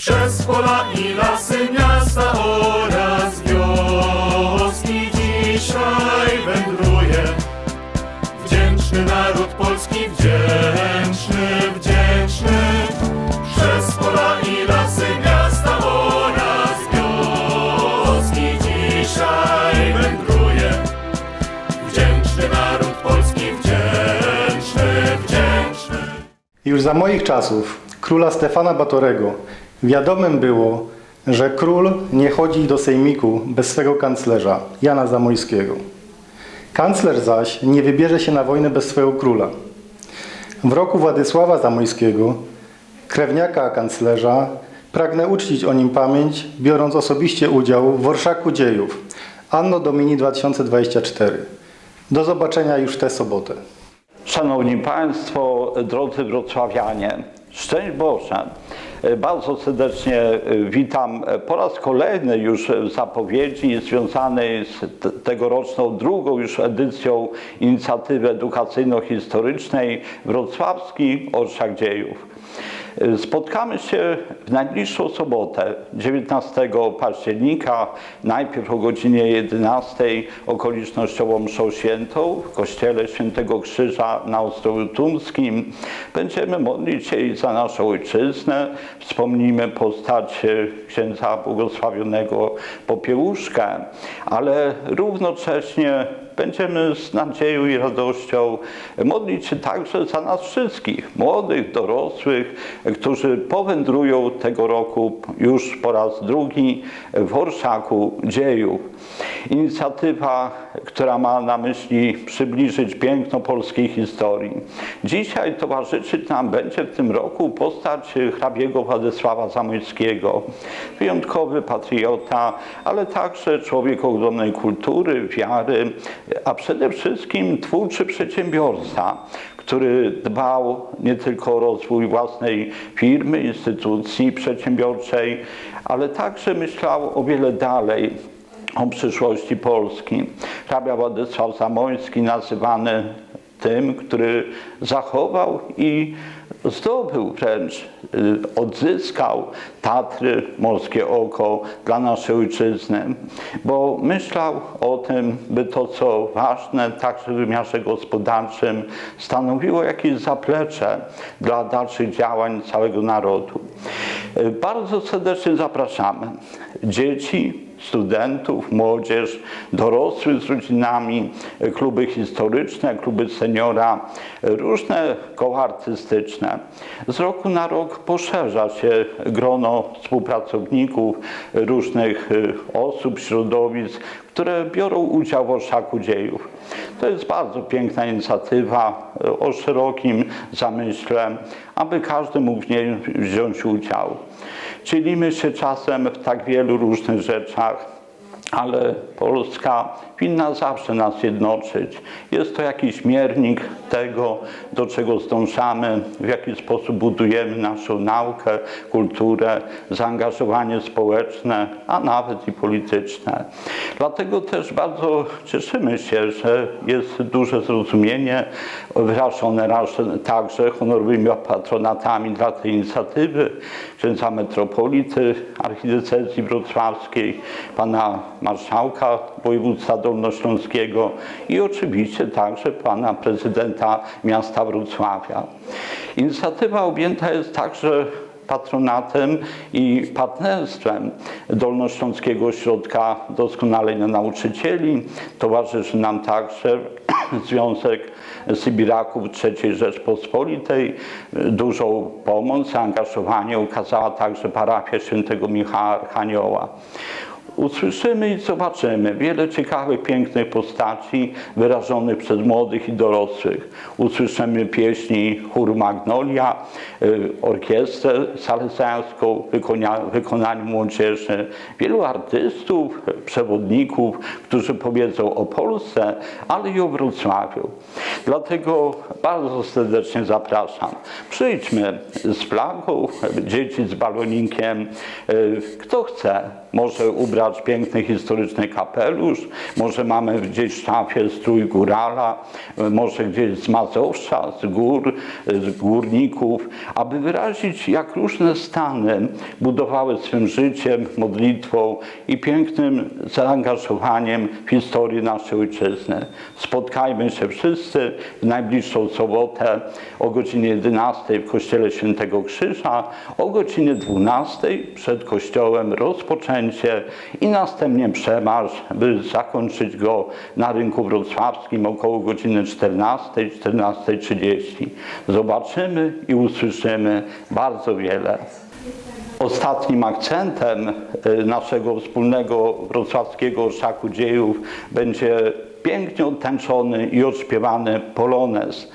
Przez pola i lasy miasta oraz wioski dzisiaj wędruje. Wdzięczny naród polski, wdzięczny, wdzięczny. Przez pola i lasy miasta oraz wioski dzisiaj wędruje. Wdzięczny naród polski, wdzięczny, wdzięczny. Już za moich czasów, króla Stefana Batorego, wiadomym było, że król nie chodzi do sejmiku bez swego kanclerza, Jana Zamojskiego. Kanclerz zaś nie wybierze się na wojnę bez swego króla. W roku Władysława Zamojskiego, krewniaka kanclerza, pragnę uczcić o nim pamięć, biorąc osobiście udział w Orszaku Dziejów, Anno Domini 2024. Do zobaczenia już tę sobotę. Szanowni Państwo, drodzy wrocławianie, szczęść Boże. Bardzo serdecznie witam po raz kolejny już w zapowiedzi związanej z te- tegoroczną drugą już edycją inicjatywy edukacyjno-historycznej Wrocławski Orszak Dziejów. Spotkamy się w najbliższą sobotę, 19 października, najpierw o godzinie 11 okolicznościowo mszą świętą w kościele Świętego Krzyża na Ostrowiu Tumskim. Będziemy modlić się za naszą ojczyznę. Wspomnimy postać e, księdza błogosławionego Popiełuszkę, ale równocześnie będziemy z nadzieją i radością modlić się także za nas wszystkich, młodych, dorosłych, którzy powędrują tego roku już po raz drugi w Orszaku dziejów. Inicjatywa, która ma na myśli przybliżyć piękno polskiej historii. Dzisiaj towarzyszyć nam będzie w tym roku postać hrabiego Władysława Zamojskiego. Wyjątkowy patriota, ale także człowiek ogromnej kultury, wiary, a przede wszystkim twórczy przedsiębiorca, który dbał nie tylko o rozwój własnej firmy, instytucji przedsiębiorczej, ale także myślał o wiele dalej o przyszłości Polski. Hrabia Władysław Zamoyski nazywany tym, który zachował i zdobył wręcz, y, odzyskał Tatry, Morskie Oko dla naszej ojczyzny, bo myślał o tym, by to, co ważne, także w wymiarze gospodarczym, stanowiło jakieś zaplecze dla dalszych działań całego narodu. Y, Bardzo serdecznie zapraszamy dzieci, studentów, młodzież, dorosłych z rodzinami, kluby historyczne, kluby seniora, różne koła artystyczne. Z roku na rok poszerza się grono współpracowników, różnych y, osób, środowisk, które biorą udział w Orszaku Dziejów. To jest bardzo piękna inicjatywa y, o szerokim zamyśle, aby każdy mógł w niej wziąć udział. Dzielimy się czasem w tak wielu różnych rzeczach, ale Polska winna zawsze nas jednoczyć. Jest to jakiś miernik tego, do czego zdążamy, w jaki sposób budujemy naszą naukę, kulturę, zaangażowanie społeczne, a nawet i polityczne. Dlatego też bardzo cieszymy się, że jest duże zrozumienie wyrażone także honorowymi patronatami dla tej inicjatywy księdza metropolity archidiecezji wrocławskiej, pana marszałka województwa dolnośląskiego i oczywiście także pana prezydenta miasta Wrocławia. Inicjatywa objęta jest także patronatem i partnerstwem Dolnośląskiego Ośrodka Doskonalenia Nauczycieli. Towarzyszy nam także Związek Sybiraków III Rzeczpospolitej. Dużą pomoc, zaangażowanie okazała także parafia świętego Michała Archanioła. Usłyszymy i zobaczymy wiele ciekawych, pięknych postaci wyrażonych przez młodych i dorosłych. Usłyszymy pieśni chór Magnolia, y, orkiestrę salezjańską w wykonia- wykonaniu młodzieży, wielu artystów, przewodników, którzy powiedzą o Polsce, ale i o Wrocławiu. Dlatego bardzo serdecznie zapraszam. Przyjdźmy z flagą, dzieci z balonikiem. Y, Kto chce, może ubrać ubrać piękny historyczny kapelusz, może mamy gdzieś w szafie strój górala, może gdzieś z Mazowsza, z gór, z górników, aby wyrazić, jak różne stany budowały swym życiem, modlitwą i pięknym zaangażowaniem w historię naszej ojczyzny. Spotkajmy się wszyscy w najbliższą sobotę o godzinie 11 w Kościele Świętego Krzyża, o godzinie 12 przed kościołem rozpoczęcie i następnie przemarsz, by zakończyć go na rynku wrocławskim około godziny 14, 14.30. Zobaczymy i usłyszymy bardzo wiele. Ostatnim akcentem y, naszego wspólnego wrocławskiego Orszaku Dziejów będzie pięknie odtańczony i odśpiewany polonez.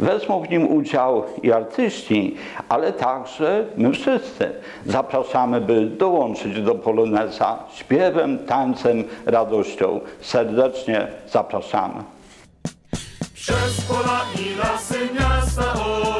Wezmą w nim udział i artyści, ale także my wszyscy. Zapraszamy, by dołączyć do poloneza śpiewem, tańcem, radością. Serdecznie zapraszamy. Przez pola i lasy miasta oraz